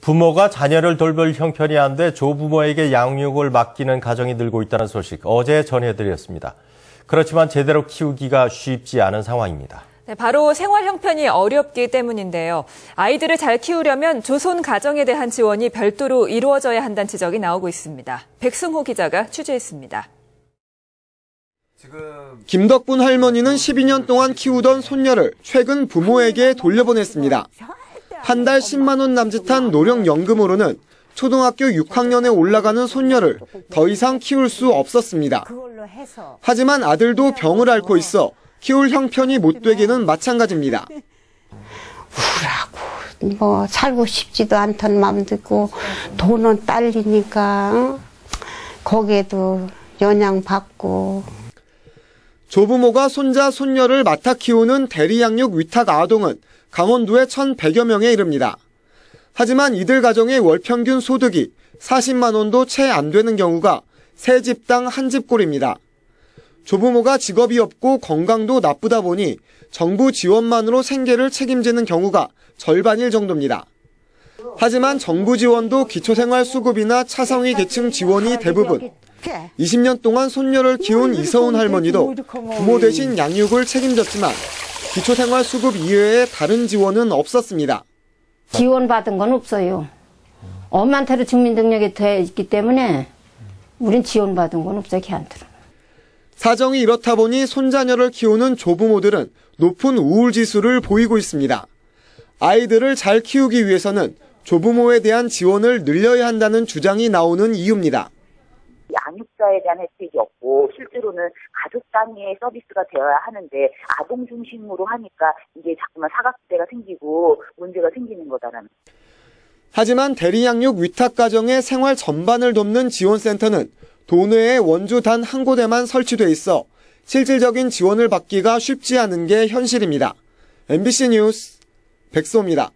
부모가 자녀를 돌볼 형편이 안 돼 조부모에게 양육을 맡기는 가정이 늘고 있다는 소식 어제 전해드렸습니다. 그렇지만 제대로 키우기가 쉽지 않은 상황입니다. 네, 바로 생활 형편이 어렵기 때문인데요. 아이들을 잘 키우려면 조손 가정에 대한 지원이 별도로 이루어져야 한다는 지적이 나오고 있습니다. 백승호 기자가 취재했습니다. 김덕분 할머니는 12년 동안 키우던 손녀를 최근 부모에게 돌려보냈습니다. 한 달 10만 원 남짓한 노령연금으로는 초등학교 6학년에 올라가는 손녀를 더 이상 키울 수 없었습니다. 하지만 아들도 병을 앓고 있어 키울 형편이 못 되기는 마찬가지입니다. 우울하고 뭐 살고 싶지도 않던 마음도 있고 돈은 딸리니까 응? 거기에도 영향받고 조부모가 손자, 손녀를 맡아 키우는 대리양육 위탁 아동은 강원도에 1,100여 명에 이릅니다. 하지만 이들 가정의 월 평균 소득이 40만 원도 채 안 되는 경우가 세 집당 한 집꼴입니다. 조부모가 직업이 없고 건강도 나쁘다 보니 정부 지원만으로 생계를 책임지는 경우가 절반일 정도입니다. 하지만 정부 지원도 기초생활수급이나 차상위 계층 지원이 대부분. 20년 동안 손녀를 키운 이서운 할머니도 부모 대신 양육을 책임졌지만 기초생활수급 이외에 다른 지원은 없었습니다. 지원받은 건 없어요. 엄마한테도 주민등록이 돼 있기 때문에 우린 지원받은 건 없어 걔한테는. 사정이 이렇다 보니 손자녀를 키우는 조부모들은 높은 우울 지수를 보이고 있습니다. 아이들을 잘 키우기 위해서는 조부모에 대한 지원을 늘려야 한다는 주장이 나오는 이유입니다. 양육자에 대한 혜택이 없고 실제로는 가족 단위의 서비스가 되어야 하는데 아동 중심으로 하니까 이게 자꾸만 사각지대가 생기고 문제가 생기는 거다라는. 하지만 대리양육 위탁 가정의 생활 전반을 돕는 지원센터는 도내에 원주 단 한 곳에만 설치돼 있어 실질적인 지원을 받기가 쉽지 않은 게 현실입니다. MBC 뉴스 백소입니다.